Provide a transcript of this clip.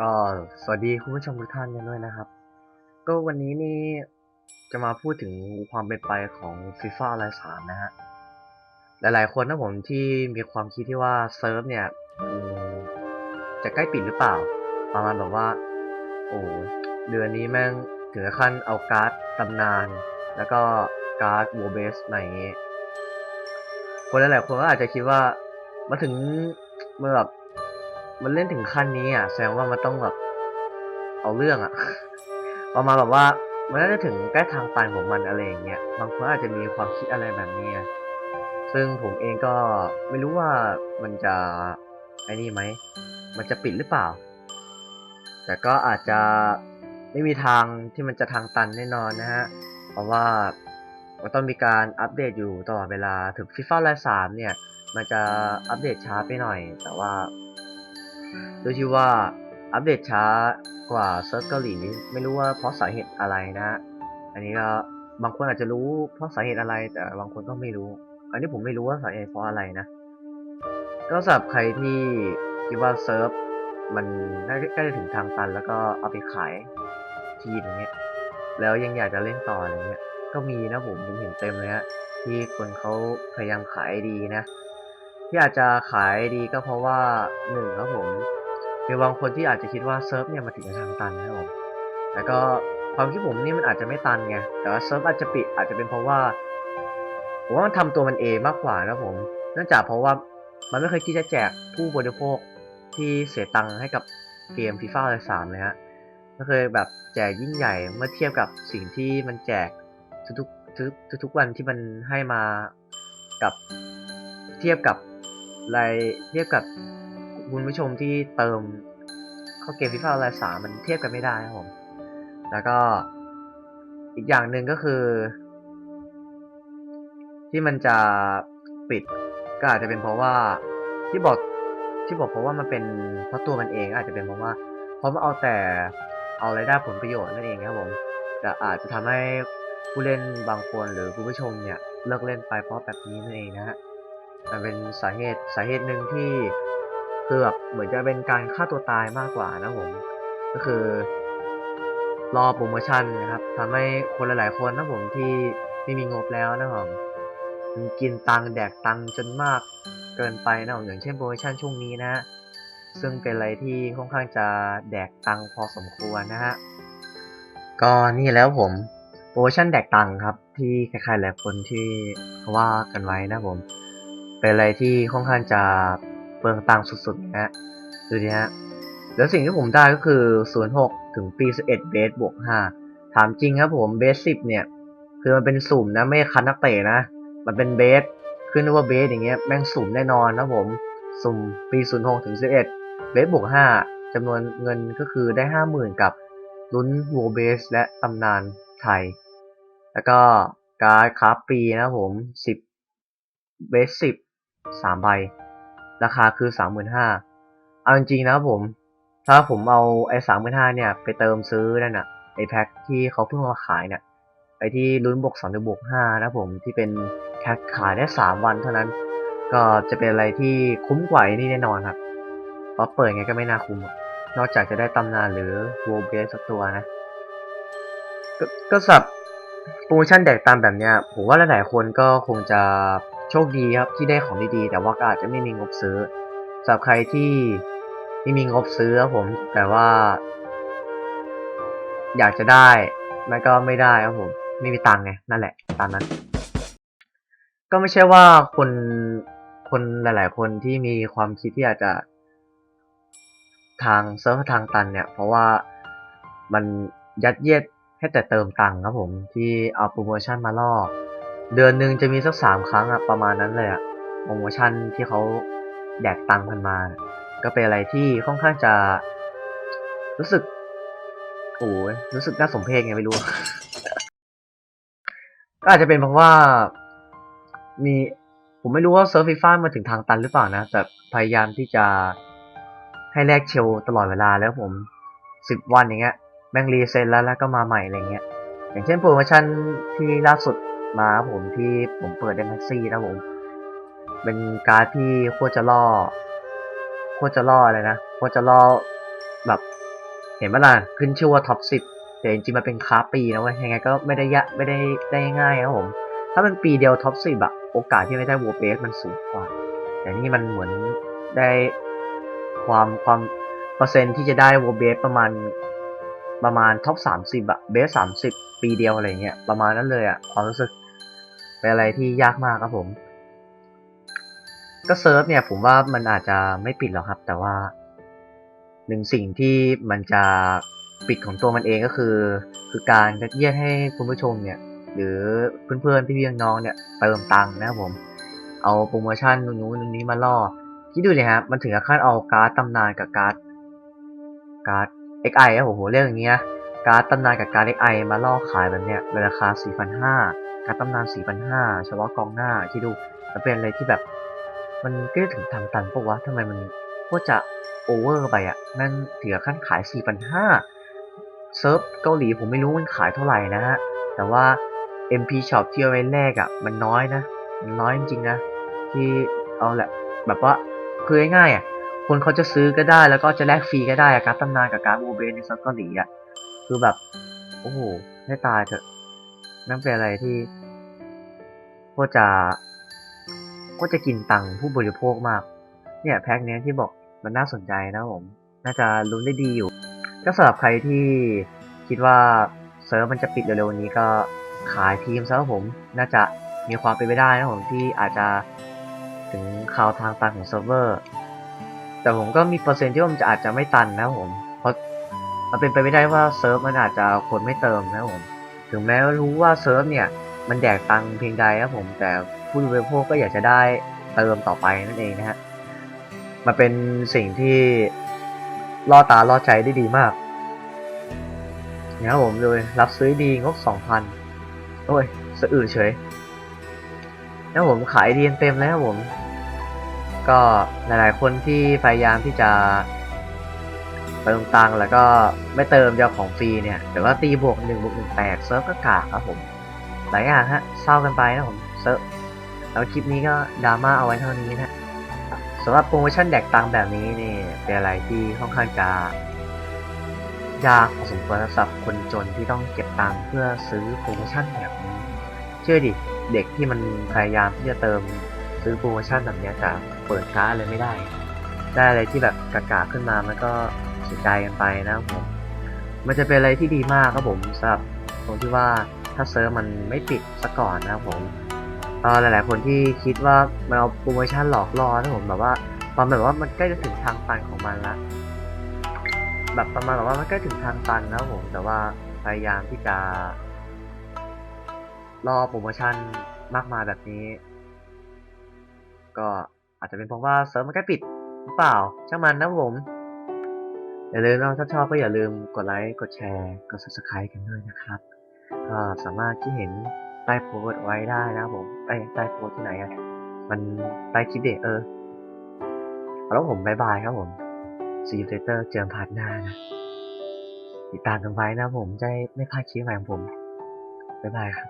ก็สวัสดีคุณผู้ชมทุกท่านกันด้วยนะครับ ก็วันนี้นี่จะมาพูดถึงความเป็นไปของ FIFA อะไรสามนะฮะ หลายๆคนนะผมที่มีความคิดที่ว่าเซิร์ฟเนี่ยจะใกล้ปิดหรือเปล่า ประมาณแบบว่า โอ้เดือนนี้แม่งถึงขั้นเอาการ์ดตำนาน แล้วก็การ์ดวอเบสมาอย่างงี้คนหลายๆคนก็อาจจะคิดว่ามาถึงเมื่อแบบ มันเล่นถึงขั้นนี้อะแสดงว่ามันต้องแบบเอาเรื่องอะประมาณแบบว่ามันน่าจะถึงใกล้ทางตันของมันอะไรอย่างเงี้ยบางคนอาจจะมีความคิดอะไรแบบนี้ซึ่งผมเองก็ไม่รู้ว่ามันจะไอ้นี่ไหมมันจะปิดหรือเปล่า แต่ก็อาจจะไม่มีทางที่มันจะทางตันแน่นอนนะฮะเพราะว่ามันต้องมีการอัปเดตอยู่ตลอดเวลาถึง FIFA ไลน์สามเนี่ย มันจะอัปเดตช้าไปหน่อย แต่ว่า ด้วยที่ว่าอัปเดตช้ากว่าเซิร์ฟเกาหลีไม่รู้ว่าเพราะสาเหตุอะไรนะ อันนี้ก็บางคนอาจจะรู้เพราะสาเหตุอะไร แต่บางคนก็ไม่รู้ อันนี้ผมไม่รู้ว่าสาเหตุเพราะอะไรนะ ก็สำหรับใครที่คิดว่าเซิร์ฟมันน่าจะใกล้จะถึงทางตัน แล้วก็เอาไปขายทีอย่างเงี้ยแล้วยังอยากจะเล่นต่ออะไรเงี้ย ก็มีนะผมผมเห็นเต็มเลยฮะที่คนเขาพยายามขายดีนะ ที่อาจจะขายดีก็เพราะว่าหนึ่งครับผม มีบางคนที่อาจจะคิดว่าเซิร์ฟเนี่ยมาถึงทางตันนะครับผมแล้วก็ความคิดผมนี่มันอาจจะไม่ตันไง แต่ว่าเซิร์ฟอาจจะปิดอาจจะเป็นเพราะว่าผมว่ามันทำตัวมันเองมากกว่านะผม เนื่องจากเพราะว่ามันไม่เคยคิดจะแจกผู้บริโภคที่เสียตังค์ให้กับเกมฟีฟ่าเลยสามเลยฮะไม่เคยแบบแจกยิ่งใหญ่เมื่อเทียบกับสิ่งที่มันแจกทุกทุกทุกวันที่มันให้มากับเทียบกับรายเทียบกับ คุณผู้ชมที่เติมเข้าเกมฟีฟ่าไลน์สามมันเทียบกันไม่ได้ครับผม แล้วก็อีกอย่างหนึ่งก็คือ ที่มันจะปิดก็อาจจะเป็นเพราะว่าที่บอกที่บอกเพราะว่ามันเป็นเพราะตัวมันเองอาจจะเป็นเพราะว่าเพราะมันเอาแต่เอารายได้ผลประโยชน์นั่นเองครับผมแต่อาจจะทำให้ผู้เล่นบางคนหรือผู้ชมเนี่ยเลิกเล่นไปเพราะแบบนี้นั่นเองนะฮะมันเป็นสาเหตุสาเหตุหนึ่งที่ คือแบบเหมือนจะเป็นการฆ่าตัวตายมากกว่านะผม ก็คือ รอโปรโมชั่นนะครับทำให้คนหลาย ๆ คนนะผมที่ไม่มีงบแล้วนะผมมันกินตังค์แดกตังค์จนมากเกินไปนะผมอย่างเช่นโปรโมชั่นช่วงนี้นะฮะซึ่งเป็นอะไรที่ค่อนข้างจะแดกตังค์พอสมควรนะฮะก็นี่แล้วผมโปรโมชั่นแดกตังค์ครับ ที่ใครๆหลายคนที่เขาว่ากันไว้นะผม เป็นอะไรที่ค่อนข้างจะ เปลืองตังค์สุดๆนะฮะดูดิฮะแล้วสิ่งที่ผมได้ก็คือ 06 ถึงปี 11 เบสบวก 5 ถามจริงครับผมเบส 10 เนี่ย คือมันเป็นสุ่มนะ ไม่คัดนักเตะนะ มันเป็นเบส ขึ้นว่าเบสอย่างเงี้ยแม่งสุ่มแน่นอนนะผม สุ่มปี 06 ถึง 11 เบสบวก 5จำนวนเงินก็คือได้ 50,000 กับลุ้นโวเบส และตำนานไทย แล้วก็การ์ดคราฟปีนะครับผม 10 เบส 10 3 ใบ ราคาคือ35,000เอาจริงๆนะครับผม ถ้าผมเอาไอ้สามพันห้าเนี่ย ไปเติมซื้อนั่นน่ะไอ้แพ็คที่เขาเพิ่งมาขายเนี่ยไอ้ที่ลุ้นบวกสองหรือบวกห้านะผมที่เป็นแพ็คขายได้สามวันเท่านั้น ก็จะเป็นอะไรที่คุ้มกว่านี่แน่นอนครับเพราะเปิดไงก็ไม่น่าคุ้มนอกจากจะได้ตำนานหรือโวเบสสักตัวนะก็ก็สับโปรโมชั่นแดกตามแบบเนี้ยผมว่าหลายๆคนก็คงจะ โชคดีครับที่ได้ของดีๆ แต่ว่าก็อาจจะไม่มีงบซื้อสำหรับใครที่ไม่มีงบซื้อครับผม แต่ว่า อยากจะได้ไม่ก็ไม่ได้ครับผม ไม่มีตังค์ไงนั่นแหละตามนั้น ก็ไม่ใช่ว่าคนคนหลาย ๆ คนที่มีความคิดที่อาจจะ ทางเซิร์ฟทางตันเนี่ย เพราะว่ามันยัดเยียดให้แต่เติมตังค์ครับผมที่เอาโปรโมชั่นมาล่อ เดือนหนึ่งจะมีสักสามครั้งอะประมาณนั้นเลยอะโปรโมชั่นที่เขาแดกตังค์กันมา ก็เป็นอะไรที่ค่อนข้างจะ รู้สึกโอ้ยรู้สึกน่าสมเพชไงไม่รู้ ก็อาจจะเป็นเพราะว่ามีผมไม่รู้ว่าเซิร์ฟฟีฟ่ามาถึงทางตันหรือเปล่านะ แต่พยายามที่จะให้แลกเชลตลอดเวลาแล้วผมสิบวันอย่างเงี้ยแม่งรีเซ็ตแล้วแล้วก็มาใหม่อะไรเงี้ยอย่างเช่นโปรโมชั่นที่ล่าสุด มาผมที่ผมเปิดเดมอนซี่นะผม เป็นการ์ดที่โคตรจะล่อ โคตรจะล่ออะไรนะ โคตรจะล่อแบบ เห็นไหมล่ะ ขึ้นชื่อว่าท็อปสิบแต่จริงๆมันเป็นค้าปีนะเว้ย ยังไงก็ไม่ได้ยะไม่ได้ได้ง่ายครับผม ถ้ามันปีเดียวท็อปสิบอะโอกาสที่ไม่ได้วอลเบสมันสูงกว่า แต่นี่มันเหมือนได้ความความเปอร์เซ็นต์ที่จะได้วอลเบสประมาณ ประมาณท็อปสามสิบอะเบสสามสิบปีเดียวอะไรเงี้ยประมาณนั้นเลยอะความรู้สึกเป็นอะไรที่ยากมากครับผม ก็เซิร์ฟเนี่ยผมว่ามันอาจจะไม่ปิดหรอกครับ แต่ว่าหนึ่งสิ่งที่มันจะปิดของตัวมันเองก็คือ คือการยัดเยียดให้คุณผู้ชมเนี่ย หรือเพื่อนๆพี่ๆน้องเนี่ยเติมตังค์นะครับผม เอาโปรโมชั่นนู้นนี้มาล่อคิดดูเลยครับมันถึงขั้นเอาการ์ดตำนานกับการ์ดการ์ด XI อะผมผมเรียกอย่างเงี้ยการ์ดตำนานกับการ์ด XI มาล่อขายแบบเนี้ยในราคา 4,500 การ์ดตำนาน 4,500 เฉพาะกองหน้าคิดดูมันเป็นอะไรที่แบบ มันก็ถึงทางตันปะวะทำไมมันก็จะโอเวอร์ไปอะแม่งถึงกับขั้นขาย 4,500 เซิร์ฟเกาหลีผมไม่รู้มันขายเท่าไหร่นะฮะ แต่ว่า MP Shop ที่เอาไว้แลกอะมันน้อยนะ มันน้อยจริงๆนะ ที่เอาแหละแบบว่าคือง่ายๆอะ คนเขาจะซื้อก็ได้แล้วก็จะแลกฟรีก็ได้อะการดตำนานกับการดโมเบนในเซิร์ฟเกาหลีอะคือแบบ โอ้โหให้ตายเถอะนั่นเป็นอะไรที่ก็จะก็จะกินตังค์ผู้บริโภคมาก เนี่ยแพ็คเนี้ยที่บอกมันน่าสนใจนะผม น่าจะลุ้นได้ดีอยู่ ก็สำหรับใครที่คิดว่าเซิร์ฟมันจะปิดเร็วๆนี้ก็ขายทีมซะผมน่าจะมีความเป็นไปได้นะผมที่อาจจะถึงข่าวทางตันของเซิร์ฟเวอร์ แต่ผมก็มีเปอร์เซ็นต์ที่ว่ามันจะอาจจะไม่ตันนะผม เพราะมันเป็นไปไม่ได้ว่าเซิร์ฟมันอาจจะคนไม่เติมนะผม ถึงแม้รู้ว่าเซิร์ฟเนี่ย มันแดกตังเพียงใดครับผม แต่ผู้บริโภคก็อยากจะได้เติมต่อไปนั่นเองนะฮะ มันเป็นสิ่งที่ล่อตาล่อใจได้ดีมากนะครับผมเลยรับซื้อดีงบสองพันโอ้ยสะอืดเฉยนะผมขายดีเต็มแล้วผม ก็หลายๆ คนที่พยายามที่จะเติมตังค์แล้วก็ไม่เติมจะเอาของฟรีเนี่ยแต่ว่าตีบวกหนึ่งบวกหนึ่งแตกเซิร์ฟก็กากครับผม หลายอย่างฮะเศร้ากันไปนะผมเซิร์ฟแล้วคลิปนี้ก็ดราม่าเอาไว้เท่านี้นะสำหรับโปรโมชั่นแดกตังค์แบบนี้นี่เป็นอะไรที่ค่อนข้างจะยากพอสมควรสำหรับคนจนที่ต้องเก็บตังค์เพื่อซื้อโปรโมชั่นแบบนี้ เชื่อดิเด็กที่มันพยายามที่จะเติมซื้อโปรโมชั่นแบบนี้ยแต่ เปิดค้าเลยไม่ได้ ได้อะไรที่แบบกากาขึ้นมามันก็เสียใจกันไปนะครับผม มันจะเป็นอะไรที่ดีมากครับผมสำหรับตรงที่ว่าถ้าเซิร์ฟมันไม่ปิดซะก่อนนะครับผมเออหลายๆคนที่คิดว่ามันเอาโปรโมชั่นหลอกล่อนะผมแบบว่าตอนแบบว่ามันใกล้จะถึงทางตันของมันละแบบประมาณแบบว่ามันใกล้ถึงทางตันแล้วผมแต่ว่าพยายามที่จะล่อโปรโมชั่นมากมายแบบนี้ ก็ อาจจะเป็นเพราะว่าเซิร์ฟมันใกล้ปิดหรือเปล่า ช่างมันนะผม อย่าลืมนะถ้าชอบก็อย่าลืมกดไลค์ กดแชร์ กด subscribe กันด้วยนะครับก็สามารถที่เห็นใต้โพสต์ไว้ได้นะผมใต้ใต้โพสต์ที่ไหนอะมันใต้คลิปเด็กเออแล้วผมบายบายครับผม see you later เจอกันพาร์ทหน้านะติดตามกันไว้นะผมจะไม่พลาดคลิปใหม่ของผมบายบายครับ